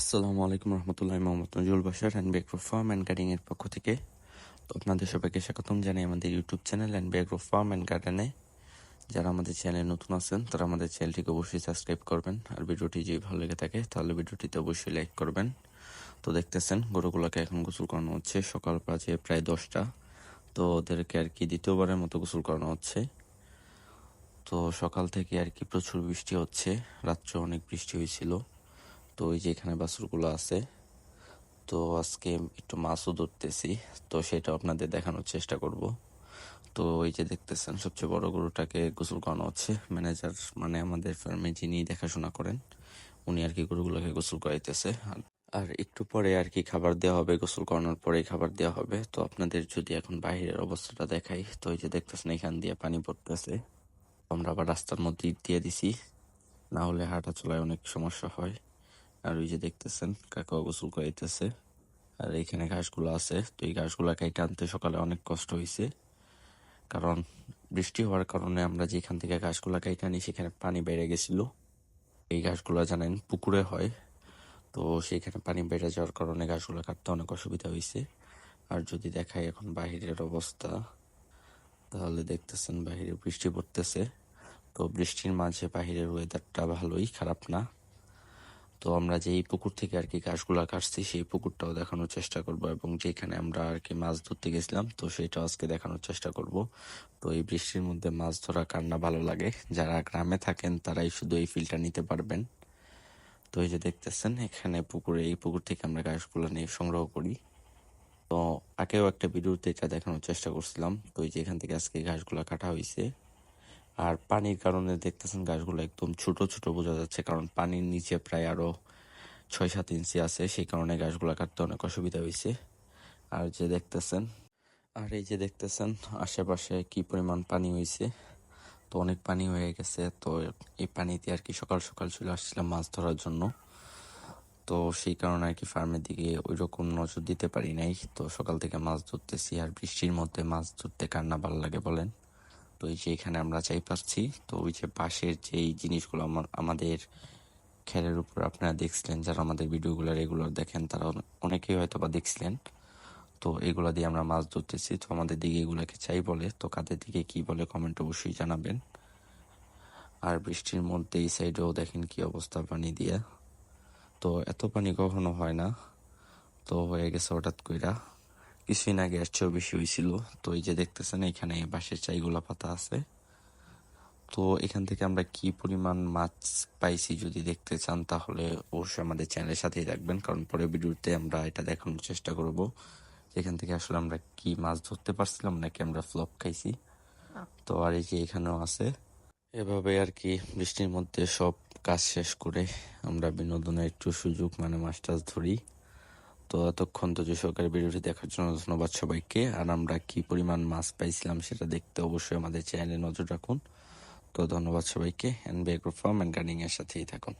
আসসালামু আলাইকুম Rahmatullah Mohammad Nazrul Basar and Bagro farm and gardening এর পক্ষ থেকে। তো আপনাদের সবাইকে স্বাগতম জানাই আমাদের YouTube channel and Bagro farm and গার্ডেনে যারা আমাদের চ্যানেলে নতুন আছেন, তারা আমাদের চ্যানেলটিকে অবশ্যই সাবস্ক্রাইব করবেন। আর ভিডিওটি যদি ভালো লেগে থাকে, তাহলে ভিডিওটিতে অবশ্যই লাইক করবেন। তো দেখতেছেন, গরুগুলোকে এখন গোসল করানো হচ্ছে। সকাল বাজে প্রায় দশটা। তো ওদেরকে আর কি দ্বিতীয়বারের মতো গোসল করানো হচ্ছে। তো সকাল থেকে আর কি প্রচুর বৃষ্টি হচ্ছে। রাত্রে অনেক বৃষ্টি হয়েছিল। তো ওই যে এখানে বাছুরগুলো আছে, তো আজকে একটু মাছও ধরতেছি, তো সেটা আপনাদের দেখানোর চেষ্টা করব। তো ওই যে দেখতেছেন, সবচেয়ে বড় গরুটাকে গোসল করানো হচ্ছে। ম্যানেজার মানে আমাদের ফার্মে যিনি দেখাশোনা করেন, উনি আর কি গরুগুলোকে গোসল করাইতেছে। আর একটু পরে আর কি খাবার দেওয়া হবে, গোসল করানোর পরে খাবার দেওয়া হবে। তো আপনাদের যদি এখন বাইরের অবস্থাটা দেখাই, তো ওই যে দেখতেছেন, এখান দিয়ে পানি পড়তেছে। আমরা আবার রাস্তার মধ্যে দিয়ে দিছি, না হলে হাঁটা চলায় অনেক সমস্যা হয়। আর ওই যে দেখতেছেন, কাকা গোসল করাইতেছে। আর এইখানে ঘাসগুলো আছে। তো এই ঘাসগুলো কাইটে আনতে সকালে অনেক কষ্ট হয়েছে কারণ বৃষ্টি হওয়ার কারণে আমরা যেখান থেকে ঘাসগুলো কাইটে আনি, সেখানে পানি বেড়ে গেছিল। এই ঘাসগুলো জানেন পুকুরে হয়। তো সেইখানে পানি বেড়ে যাওয়ার কারণে ঘাসগুলো কাটতে অনেক অসুবিধা হয়েছে আর যদি দেখাই এখন বাহিরের অবস্থা, তাহলে দেখতেছেন বাহিরে বৃষ্টি পড়তেছে। তো বৃষ্টির মাঝে বাহিরের ওয়েদারটা ভালোই, খারাপ না। তো আমরা যেই পুকুর থেকে আর কি ঘাসগুলা কাটছি, সেই পুকুরটাও দেখানোর চেষ্টা করব এবং যেখানে আমরা আর কি মাছ ধরতে গেছিলাম, তো সেটা আজকে দেখানোর চেষ্টা করব। তো এই বৃষ্টির মধ্যে মাছ ধরা কার না ভালো লাগে। যারা গ্রামে থাকেন, তারাই শুধু এই ফিলটা নিতে পারবেন। তো এই যে দেখতেছেন, এখানে পুকুরে, এই পুকুর থেকে আমরা ঘাসগুলো নিয়ে সংগ্রহ করি। তো আগেও একটা ভিডিওতে এটা দেখানোর চেষ্টা করছিলাম। তো এই যে এখান থেকে আজকে ঘাসগুলো কাটা হয়েছে আর পানির কারণে দেখতেছেন গাছগুলো একদম ছোট ছোট বোঝা যাচ্ছে, কারণ পানির নিচে প্রায় আরও ছয় সাত ইঞ্চি আছে, সেই কারণে গাছগুলো কাটতে অনেক অসুবিধা হয়েছে। আর যে দেখতেছেন, আর এই যে দেখতেছেন, আশেপাশে কি পরিমাণ পানি হয়েছে? তো অনেক পানি হয়ে গেছে, তো এই পানিতে আর কি সকাল সকাল চলে আসছিলাম মাছ ধরার জন্য। তো সেই কারণে আর কি ফার্মের দিকে ওই রকম নজর দিতে পারি নাই। তো সকাল থেকে মাছ ধরতেছি, আর বৃষ্টির মধ্যে মাছ ধরতে কার না ভালো লাগে বলেন। তো এই যে এখানে আমরা চাই পাচ্ছি, তো ওই যে পাশের যেই জিনিসগুলো আমার, আমাদের খেলের উপর আপনারা দেখছিলেন, যারা আমাদের ভিডিওগুলো রেগুলার দেখেন, তারা অনেকেই হয়তো বা দেখছিলেন। তো এগুলো দিয়ে আমরা মাছ ধরতেছি। তো আমাদের দিকে এগুলোকে চাই বলে, তো কাদের দিকে কি বলে কমেন্ট অবশ্যই জানাবেন। আর বৃষ্টির মধ্যে এই সাইডেও দেখেন কি অবস্থা পানি দিয়ে। তো এত পানি কখনো হয় না। তো হয়ে গেছে হঠাৎ কইরা। কিছুদিন আগে এর চেয়েও বেশি হয়েছিল তো এই যে দেখতেছেন এখানে বাঁশের চাইগুলা পাতা আছে। তো এখান থেকে আমরা কি পরিমাণ মাছ পাইছি যদি দেখতে চান, তাহলে অবশ্যই আমাদের চ্যানেলের সাথেই রাখবেন কারণ পরে ভিডিওতে আমরা এটা দেখানোর চেষ্টা করব। এখান থেকে আসলে আমরা কি মাছ ধরতে পারছিলাম নাকি আমরা ফ্লপ খাইছি। তো আর এই যে এখানেও আছে। এভাবে আর কি বৃষ্টির মধ্যে সব কাজ শেষ করে আমরা বিনোদনের একটু সুযোগ মানে মাছ টাছ ধরি। তো এতক্ষণ তো যে সরকারি ভিডিওটি দেখার জন্য ধন্যবাদ সবাইকে। আর আমরা কি পরিমাণ মাছ পাইছিলাম সেটা দেখতে অবশ্যই আমাদের চ্যানেলে নজর রাখুন। তো ধন্যবাদ সবাইকে। অ্যান্ড বেগ্রো ফার্ম অ্যান্ড গার্ডিংয়ের সাথেই থাকুন।